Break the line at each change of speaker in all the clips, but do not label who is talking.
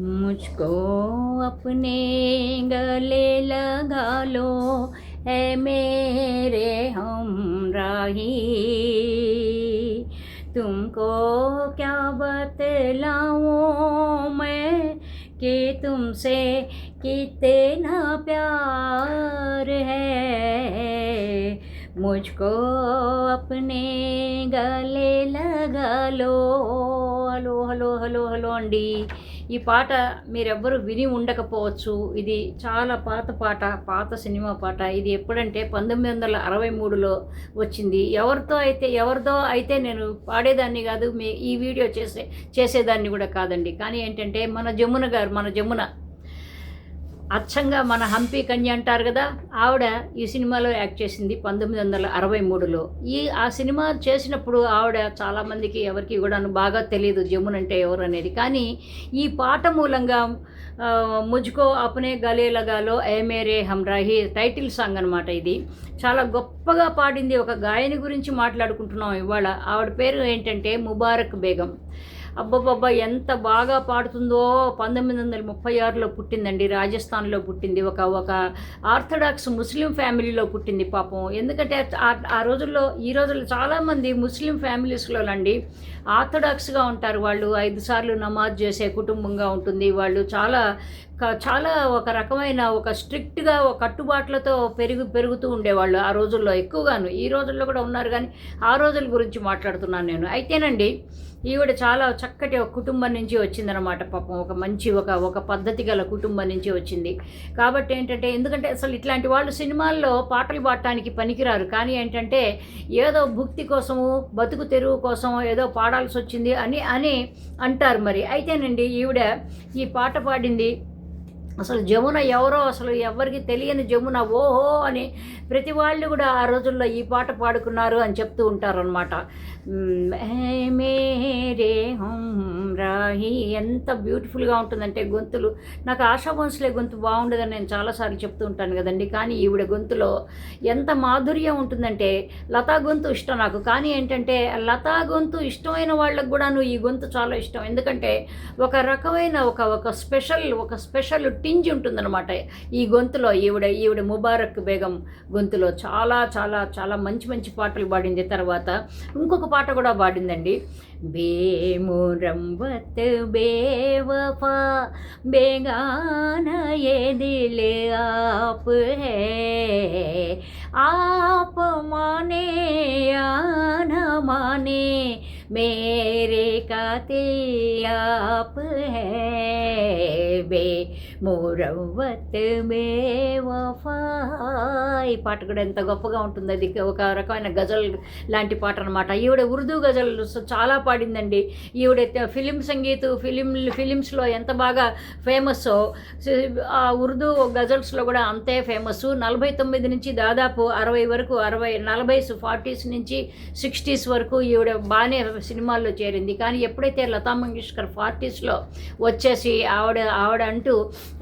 मुझको अपने गले लगा लो है मेरे हम राही तुमको क्या बतलाऊँ मैं कि तुमसे कितना प्यार है? मुझको अपने गले लगा लो। हलो हलो हलो हलो अंडी ఈ పాట మీరెవ్వరూ విని ఉండకపోవచ్చు. ఇది చాలా పాత పాట పాత సినిమా పాట. ఇది ఎప్పుడంటే పంతొమ్మిది వందల అరవై మూడులో వచ్చింది. ఎవరితో అయితే ఎవరితో అయితే నేను పాడేదాన్ని కాదు మీ ఈ వీడియో చేసే చేసేదాన్ని కూడా కాదండి. కానీ ఏంటంటే మన జమున గారు మన జమున అచ్చంగా మన హంపి కన్య అంటారు కదా ఆవిడ ఈ సినిమాలో యాక్ట్ చేసింది పంతొమ్మిది వందల అరవై మూడులో. ఈ ఆ సినిమా చేసినప్పుడు ఆవిడ చాలామందికి ఎవరికి కూడా బాగా తెలియదు జమున్ అంటే ఎవరు అనేది. కానీ ఈ పాట మూలంగా ముజ్కో అప్నే గలే లగాలో ఏ మేరే హమ్రాహి టైటిల్ సాంగ్ అనమాట ఇది. చాలా గొప్పగా పాడింది ఒక గాయని గురించి మాట్లాడుకుంటున్నాం ఇవాళ. ఆవిడ పేరు ఏంటంటే ముబారక్ బేగం. అబ్బబ్బబ్బా ఎంత బాగా పాడుతుందో. పంతొమ్మిది వందల ముప్పై ఆరులో పుట్టిందండి. రాజస్థాన్లో పుట్టింది. ఒక ఒక ఆర్థడాక్స్ ముస్లిం ఫ్యామిలీలో పుట్టింది పాపం. ఎందుకంటే ఆ- రోజుల్లో ఈ రోజుల్లో చాలామంది ముస్లిం ఫ్యామిలీస్లోనండి ఆర్థడాక్స్గా ఉంటారు. వాళ్ళు ఐదు సార్లు నమాజ్ చేసే కుటుంబంగా ఉంటుంది. వాళ్ళు చాలా చాలా ఒక రకమైన ఒక స్ట్రిక్ట్గా ఒక కట్టుబాట్లతో పెరుగు పెరుగుతూ ఉండేవాళ్ళు ఆ రోజుల్లో ఎక్కువగాను. ఈ రోజుల్లో కూడా ఉన్నారు కానీ ఆ రోజుల గురించి మాట్లాడుతున్నాను నేను. అయితేనండి ఈవిడ చాలా చక్కటి ఒక కుటుంబం నుంచి వచ్చిందనమాట పాపం. ఒక మంచి ఒక ఒక పద్ధతి గల కుటుంబం నుంచి వచ్చింది. కాబట్టి ఏంటంటే ఎందుకంటే అసలు ఇట్లాంటి వాళ్ళు సినిమాల్లో పాటలు పాడటానికి పనికిరారు. కానీ ఏంటంటే ఏదో భుక్తి కోసము బతుకు తెరువు కోసం ఏదో పాడాల్సి వచ్చింది అని అని అంటారు మరి. అయితేనండి ఈవిడ ఈ పాట పాడింది అసలు జమున ఎవరో అసలు ఎవరికి తెలియని జమున ఓహో అని ప్రతి వాళ్ళు కూడా ఆ రోజుల్లో ఈ పాట పాడుకున్నారు అని చెప్తూ ఉంటారనమాట మేరే రాహి ఎంత బ్యూటిఫుల్గా ఉంటుందంటే గొంతులు. నాకు ఆశా భోన్స్లే గొంతు బాగుండదని నేను చాలాసార్లు చెప్తూ ఉంటాను కదండి. కానీ ఈవిడ గొంతులో ఎంత మాధుర్యం ఉంటుందంటే లతా గొంతు ఇష్టం నాకు. కానీ ఏంటంటే లతా గొంతు ఇష్టమైన వాళ్ళకు కూడాను ఈ గొంతు చాలా ఇష్టం. ఎందుకంటే ఒక రకమైన ఒక ఒక స్పెషల్ ఒక స్పెషల్ టింజ్ ఉంటుందన్నమాట ఈ గొంతులో ఈవిడ ఈవిడ ముబారక్ బేగం గొంతులో చాలా చాలా చాలా మంచి మంచి పాటలు పాడింది తర్వాత ఇంకొక పాట కూడా పాడిందండి బేమురంబత్ బేవఫా బేగానా ఏ దిల్ ఆప్ హే आप माने या न माने मेरे काते आप हैं बे मुरवत में वफा ఈ పాట కూడా ఎంత గొప్పగా ఉంటుంది. అది ఒక రకమైన గజల్ లాంటి పాట అనమాట ఈవిడ ఉర్దూ గజల్ చాలా పాడిందండి. ఈవిడ ఫిలిం సంగీత్ ఫిలిం ఫిలిమ్స్లో ఎంత బాగా ఫేమస్ ఆ ఉర్దూ గజల్స్లో కూడా అంతే ఫేమస్. నలభై తొమ్మిది నుంచి దాదాపు అరవై వరకు అరవై నలభై ఫార్టీస్ నుంచి సిక్స్టీస్ వరకు ఈవిడ బాగానే సినిమాల్లో చేరింది. కానీ ఎప్పుడైతే లతా మంగేష్కర్ ఫార్టీస్లో వచ్చేసి ఆవిడ ఆవిడ అంటూ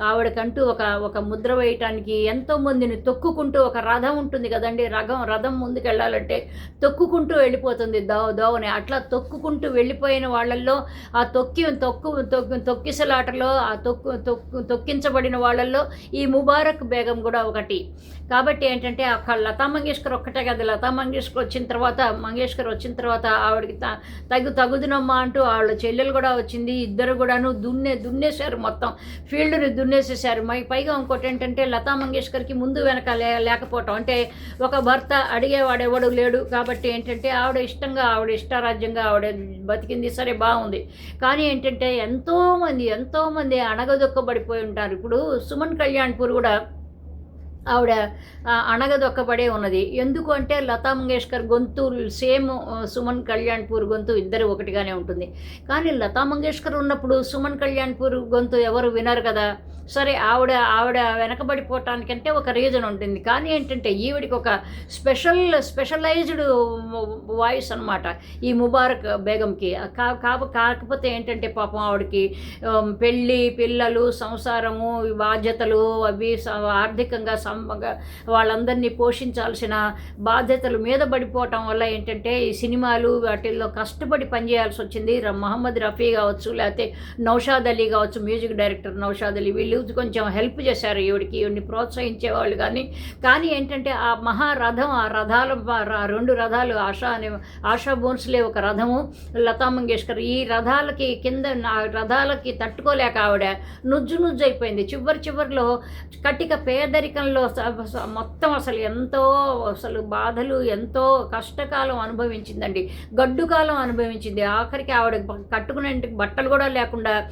ఆవిడకంటూ ఒక ఒక ముద్ర వేయటానికి ఎంతో మందిని తొక్కుకుంటూ ఒక రథం ఉంటుంది కదండి రథం రథం ముందుకు వెళ్ళాలంటే తొక్కుకుంటూ వెళ్ళిపోతుంది దోవ దోవని అట్లా తొక్కుకుంటూ వెళ్ళిపోయిన వాళ్ళల్లో ఆ తొక్కి తొక్కు తొక్కు తొక్కిసలాటలో ఆ తొక్కు తొక్కు తొక్కించబడిన వాళ్ళల్లో ఈ ముబారక్ బేగం కూడా ఒకటి. కాబట్టి ఏంటంటే అక్కడ లతా మంగేష్కర్ ఒక్కటే కదా లతా మంగేష్కర్ వచ్చిన తర్వాత మంగేష్కర్ వచ్చిన తర్వాత ఆవిడకి త- తగు తగుదునమ్మా అంటూ వాళ్ళ చెల్లెలు కూడా వచ్చింది ఇద్దరు కూడాను దున్నే దున్నేశారు మొత్తం. ఫీల్డ్ని దున్నేసేసారు మై పైగా ఇంకోటి ఏంటంటే లతా మంగేష్కర్కి ముందు వెనక లేక లేకపోవటం. అంటే ఒక భర్త అడిగేవాడెవడు లేడు కాబట్టి ఏంటంటే ఆవిడ ఇష్టంగా ఆవిడ ఇష్టారాజ్యంగా ఆవిడ బతికింది సరే బాగుంది. కానీ ఏంటంటే ఎంతోమంది ఎంతోమంది అణగదొక్కబడిపోయి ఉంటారు. ఇప్పుడు సుమన్ కళ్యాణ్పూర్ కూడా ఆవిడ అణగదొక్కబడే ఉన్నది. ఎందుకు అంటే లతా మంగేష్కర్ గొంతు సేమ్ సుమన్ కళ్యాణ్పూర్ గొంతు ఇద్దరు ఒకటిగానే ఉంటుంది. కానీ లతా మంగేష్కర్ ఉన్నప్పుడు సుమన్ కళ్యాణ్పూర్ గొంతు ఎవరు వినరు కదా. సరే ఆవిడ ఆవిడ వెనకబడిపోవటానికంటే ఒక రీజన్ ఉంటుంది. కానీ ఏంటంటే ఈవిడికి ఒక స్పెషల్ స్పెషలైజ్డ్ వాయిస్ అనమాట ఈ ముబారక్ బేగంకి. కా కాకపోతే ఏంటంటే పాపం ఆవిడకి పెళ్ళి పిల్లలు సంసారము బాధ్యతలు అవి స- ఆర్థికంగా వాళ్ళందరినీ పోషించాల్సిన బాధ్యతలు మీద పడిపోవటం వల్ల ఏంటంటే ఈ సినిమాలు వాటిల్లో కష్టపడి పనిచేయాల్సి వచ్చింది. మహమ్మద్ రఫీ కావచ్చు లేకపోతే నౌషాద్ అలీ కావచ్చు మ్యూజిక్ డైరెక్టర్ నౌషాద్ అలీ. వీళ్ళు కొంచెం హెల్ప్ చేశారు ఈవిడికి ఈవిడిని ప్రోత్సహించేవాళ్ళు కానీ. కానీ ఏంటంటే ఆ మహారథం ఆ రథాల రెండు రథాలు ఆశా అనే ఆశా బోన్స్లే ఒక రథము. లతా మంగేష్కర్ ఈ రథాలకి కింద రథాలకి తట్టుకోలేక ఆవిడ నుజ్జు నుజ్జు అయిపోయింది. చివరి చివరిలో కటిక పేదరికంలో మొత్తం అసలు ఎంతో అసలు బాధలు ఎంతో కష్టకాలం అనుభవించిందండి. గడ్డుకాలం అనుభవించింది. ఆఖరికి ఆవిడ కట్టుకునే బట్టలు కూడా లేకుండా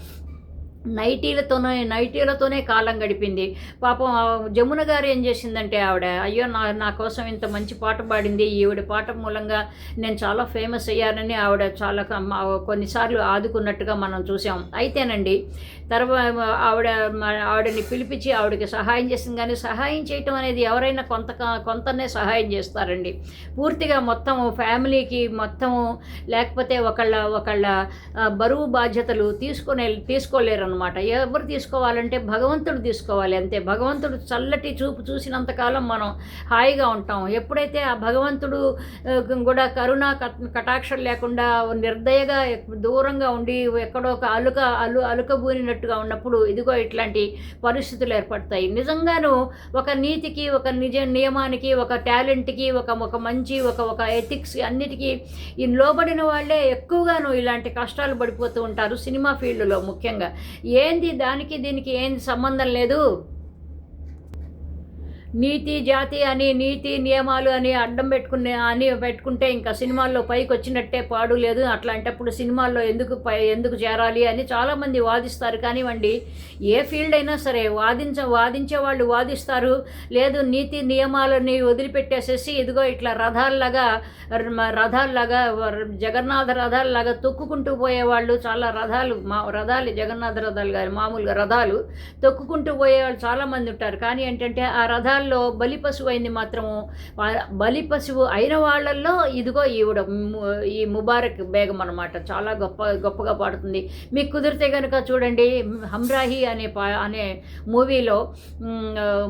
నైటీలతోనే నైటీలతోనే కాలం గడిపింది. పాపం జమున గారు ఏం చేసిందంటే ఆవిడ అయ్యో నా నా కోసం ఇంత మంచి పాట పాడింది. ఈవిడ పాట మూలంగా నేను చాలా ఫేమస్ అయ్యానని ఆవిడ చాలా కొన్నిసార్లు ఆదుకున్నట్టుగా మనం చూసాం. అయితేనండి తర్వాత ఆవిడ ఆవిడని పిలిపించి ఆవిడకి సహాయం చేసింది. కానీ సహాయం చేయటం అనేది ఎవరైనా కొంత కొంతనే సహాయం చేస్తారండి. పూర్తిగా మొత్తం ఫ్యామిలీకి మొత్తము లేకపోతే ఒకళ్ళ ఒకళ్ళ బరువు బాధ్యతలు తీసుకునే తీసుకోలేరు అనమాట ఎవరు తీసుకోవాలంటే భగవంతుడు తీసుకోవాలి అంతే. భగవంతుడు చల్లటి చూపు చూసినంతకాలం మనం హాయిగా ఉంటాం. ఎప్పుడైతే ఆ భగవంతుడు కూడా కరుణ కట్- కటాక్షం లేకుండా నిర్దయగా దూరంగా ఉండి ఎక్కడో ఒక అలుక అలు అలుకబూనినట్టుగా ఉన్నప్పుడు ఇదిగో ఇట్లాంటి పరిస్థితులు ఏర్పడతాయి. నిజంగాను ఒక నీతికి ఒక నిజ నియమానికి ఒక టాలెంట్కి ఒక ఒక మంచి ఒక ఒక ఎథిక్స్ అన్నిటికీ ఈ లోబడిన వాళ్ళే ఎక్కువగాను ఇలాంటి కష్టాలు పడిపోతూ ఉంటారు సినిమా ఫీల్డ్లో ముఖ్యంగా. ఏంది దానికి దీనికి ఏంది సంబంధం లేదు? నీతి జాతి అని నీతి నియమాలు అని అడ్డం పెట్టుకునే అని పెట్టుకుంటే ఇంకా సినిమాల్లో పైకి వచ్చినట్టే పాడు లేదు. అట్లాంటప్పుడు సినిమాల్లో ఎందుకు పై ఎందుకు చేరాలి అని చాలామంది వాదిస్తారు. కానివ్వండి ఏ ఫీల్డ్ అయినా సరే వాదించ వాదించే వాళ్ళు వాదిస్తారు. లేదు నీతి నియమాలని వదిలిపెట్టేసేసి ఇదిగో ఇట్లా రథాల్లాగా రథాల్లాగా జగన్నాథ రథాల్లాగా తొక్కుకుంటూ పోయేవాళ్ళు చాలా రథాలు మా రథాలు జగన్నాథ రథాలు కానీ మామూలుగా రథాలు తొక్కుకుంటూ పోయేవాళ్ళు చాలామంది ఉంటారు. కానీ ఏంటంటే ఆ రథాలు వాళ్ళల్లో బలి పశువు అయింది మాత్రము బలి పశువు అయిన వాళ్ళల్లో ఇదిగో ఈవిడ ఈ ముబారక్ బేగం అనమాట చాలా గొప్ప గొప్పగా పాడుతుంది. మీకు కుదిరితే కనుక చూడండి హమ్రాహి అనే పా అనే మూవీలో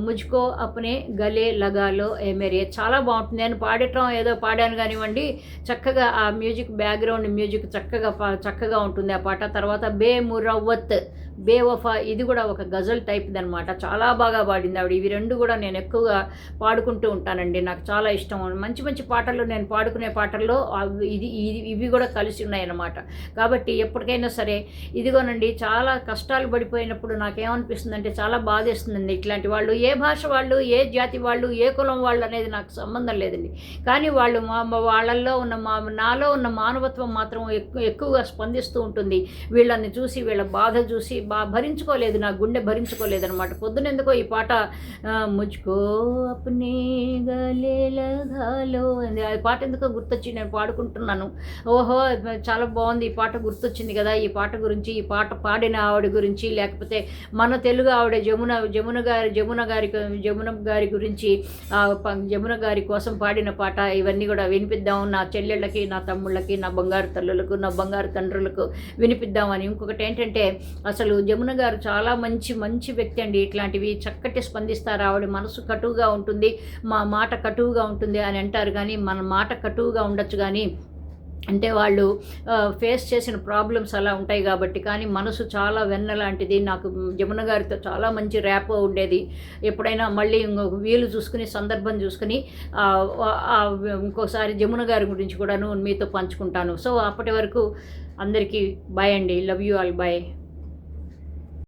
ముజ్కో అప్నే గలే లగాలో ఏ చాలా బాగుంటుంది. నేను పాడటం ఏదో పాడాను కానివ్వండి చక్కగా ఆ మ్యూజిక్ బ్యాక్గ్రౌండ్ మ్యూజిక్ చక్కగా చక్కగా ఉంటుంది. ఆ పాట తర్వాత బే మురవ్వత్ బేవఫా ఇది కూడా ఒక గజల్ టైప్ది అనమాట చాలా బాగా పాడింది ఆవిడ. ఇవి రెండు కూడా నేను ఎక్కువగా పాడుకుంటూ ఉంటానండి. నాకు చాలా ఇష్టం. మంచి మంచి పాటలు నేను పాడుకునే పాటల్లో అవి- ఇది ఇది- ఇవి కూడా కలిసి ఉన్నాయన్నమాట. కాబట్టి ఎప్పటికైనా సరే ఇదిగోనండి చాలా కష్టాలు పడిపోయినప్పుడు నాకేమనిపిస్తుందంటే చాలా బాధేస్తుందండి. ఇట్లాంటి వాళ్ళు ఏ భాష వాళ్ళు ఏ జాతి వాళ్ళు ఏ కులం వాళ్ళు అనేది నాకు సంబంధం లేదండి. కానీ వాళ్ళు మా వాళ్ళల్లో ఉన్న మా నాలో ఉన్న మానవత్వం మాత్రం ఎక్కువ ఎక్కువగా స్పందిస్తూ ఉంటుంది. వీళ్ళని చూసి వీళ్ళ బాధ చూసి భరించుకోలేదు నా గుండె భరించుకోలేదు అనమాట పొద్దునెందుకో ఈ పాట ముచ్చుకో ముజ్కో అప్నే గలే ఆ పాట ఎందుకో గుర్తొచ్చి నేను పాడుకుంటున్నాను. ఓహో చాలా బాగుంది ఈ పాట గుర్తొచ్చింది కదా ఈ పాట గురించి ఈ పాట పాడిన ఆవిడ గురించి లేకపోతే మన తెలుగు ఆవిడ జమున జమున గారి జమున గారి జమున గారి గురించి జమున గారి కోసం పాడిన పాట ఇవన్నీ కూడా వినిపిద్దాం నా చెల్లెళ్ళకి నా తమ్ముళ్ళకి నా బంగారు తల్లులకు నా బంగారు తండ్రులకు వినిపిద్దామని. ఇంకొకటి ఏంటంటే అసలు జమున గారు చాలా మంచి మంచి వ్యక్తి అండి. ఇట్లాంటివి చక్కటి స్పందిస్తారు? ఆవిడ మనసు కటువుగా ఉంటుంది. మా మాట కటువుగా ఉంటుంది అని అంటారు. కానీ మన మాట కటువుగా ఉండొచ్చు. కానీ అంటే వాళ్ళు ఫేస్ చేసిన ప్రాబ్లమ్స్ అలా ఉంటాయి కాబట్టి. కానీ మనసు చాలా వెన్న లాంటిది. నాకు జమున గారితో చాలా మంచి ర్యాప్ ఉండేది. ఎప్పుడైనా మళ్ళీ ఇంకొక వీలు చూసుకుని సందర్భం చూసుకుని ఇంకోసారి జమున గారి గురించి కూడాను మీతో పంచుకుంటాను. సో అప్పటి వరకు అందరికీ బాయ్ అండి. Love you all. బాయ్.